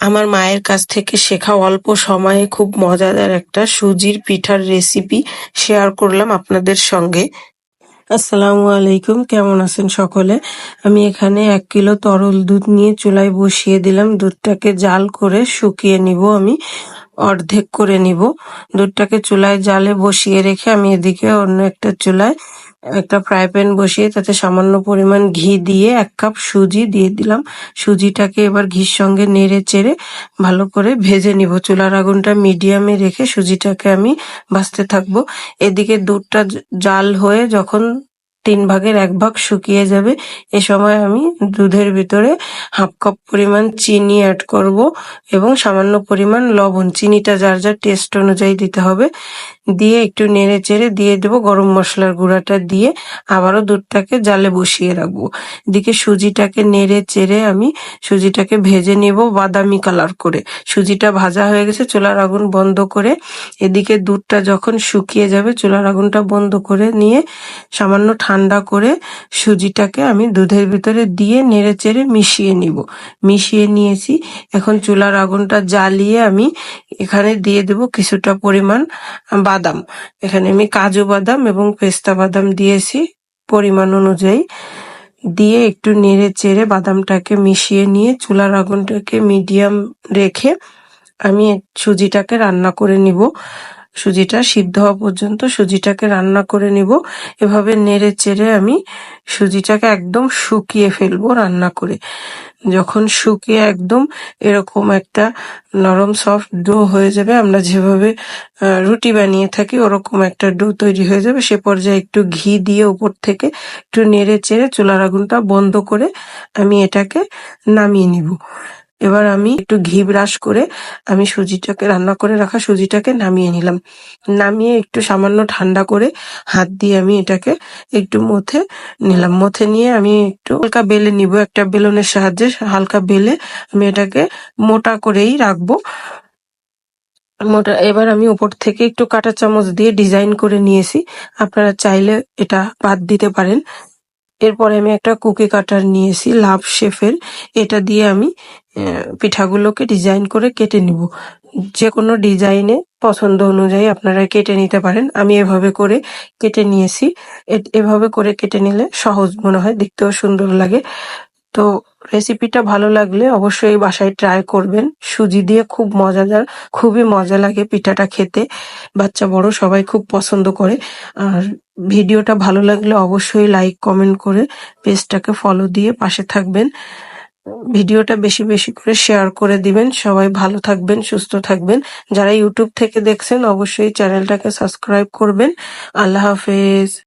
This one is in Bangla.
আমার মায়ের কাছ থেকে শেখা অল্প সময়ে খুব মজাদার একটা সুজির পিঠার রেসিপি শেয়ার করলাম আপনাদের সঙ্গে। আসসালামু আলাইকুম, কেমন আছেন সকলে? আমি এখানে এক কিলো তরল দুধ নিয়ে চুলায় বসিয়ে দিলাম। দুধটাকে জাল করে শুকিয়ে নিব আমি। অর্ধেক করে নিব। দুধটাকে চুলায় জালে বসিয়ে রেখে আমি এদিকে অন্য একটা চুলায় একটা ফ্রাই প্যান বসিয়ে তাতে সামান্য পরিমাণ ঘি দিয়ে এক কাপ সুজি দিয়ে দিলাম। সুজিটাকে এবার ঘির সঙ্গে নেড়ে চেড়ে ভালো করে ভেজে নিব। চুলার আগুনটা মিডিয়ামে রেখে সুজিটাকে আমি ভাজতে থাকব। এদিকে দুধটা জাল হয়ে যখন তিন ভাগের এক ভাগ শুকিয়ে যাবে। এ সময় আমি দুধের ভিতরে হাফ কাপ পরিমাণ চিনি অ্যাড করব এবং সামান্য পরিমাণ লবণ। চিনিটা যার যার টেস্ট অনুযায়ী দিতে হবে। দিয়ে একটু নেড়ে চেড়ে দিয়ে দেবো গরম মশলার গুঁড়াটা দিয়ে আবারও দুধটাকে জালে বসিয়ে রাখব। এদিকে সুজিটাকে নেড়ে চেড়ে আমি সুজিটাকে ভেজে নেব বাদামি কালার করে। সুজিটা ভাজা হয়ে গেছে, চুলার আগুন বন্ধ করে এদিকে দুধটা যখন শুকিয়ে যাবে, চুলার আগুনটা বন্ধ করে নিয়ে সামান্য ঠান্ডা করে সুজিটাকে আমি দুধের ভিতরে দিয়ে নেড়ে চেড়ে মিশিয়ে নিব। মিশিয়ে নিয়েছি। এখন চুলার আগুনটা জ্বালিয়ে আমি এখানে দিয়ে দেব কিছুটা পরিমাণ বাদাম এখানে আমি কাজু বাদাম এবং পেস্তা বাদাম দিয়েছি পরিমাণ অনুযায়ী। দিয়ে একটু নেড়ে চেড়ে বাদামটাকে মিশিয়ে নিয়ে চুলার আগুনটাকে মিডিয়াম রেখে আমি সুজিটাকে রান্না করে নিব। সুজিটা সিদ্ধ হওয়া পর্যন্ত সুজিটাকে রান্না করে নিব। এভাবে নেড়ে চেড়ে আমি সুজিটাকে একদম শুকিয়ে ফেলব রান্না করে। যখন শুকিয়ে একদম এরকম একটা নরম সফট ডো হয়ে যাবে, আমরা যেভাবে রুটি বানিয়ে থাকি ওরকম একটা ডো তৈরি হয়ে যাবে। সে পর্যায়ে একটু ঘি দিয়ে উপর থেকে একটু নেড়ে চেড়ে চুলার আগুনটা বন্ধ করে আমি এটাকে নামিয়ে নিব। এবার আমি একটু ঘি ব্রাশ করে আমি সুজিটাকে, রান্না করে রাখা সুজিটাকে নামিয়ে নিলাম। নামিয়ে একটু সামান্য ঠান্ডা করে হাত দিয়ে আমি এটাকে একটু মথে নিলাম। মথে নিয়ে আমি একটু হালকা বেলে নিব, একটা বেলনের সাহায্যে হালকা বেলে আমি এটাকে মোটা করেই রাখব। মোটা, এবার আমি উপর থেকে একটু কাঁটা চামচ দিয়ে ডিজাইন করে নিয়েছি। আপনারা চাইলে এটা বাদ দিতে পারেন। এরপরে আমি একটা কুকি কাটার নিয়েছি, লাভ শেফের। এটা দিয়ে আমি পিঠাগুলোকে ডিজাইন করে কেটে নিব। যে কোনো ডিজাইনে পছন্দ অনুযায়ী আপনারা কেটে নিতে পারেন। আমি এভাবে করে কেটে নিয়েছি। এভাবে করে কেটে নিলে সহজ মনে হয়, দেখতেও সুন্দর লাগে। তো রেসিপিটা ভালো লাগলে অবশ্যই বাসায় ট্রাই করবেন। সুজি দিয়ে খুব মজাদার, খুবই মজা লাগে পিঠাটা খেতে। বাচ্চা বড়, সবাই খুব পছন্দ করে। আর ভিডিওটা ভালো লাগলে অবশ্যই লাইক, কমেন্ট করে পেজটাকে ফলো দিয়ে পাশে থাকবেন। ভিডিওটা বেশি বেশি করে শেয়ার করে দিবেন। সবাই ভালো থাকবেন, সুস্থ থাকবেন। যারা ইউটিউব থেকে দেখছেন, অবশ্যই চ্যানেলটাকে সাবস্ক্রাইব করবেন। আল্লাহ হাফেজ।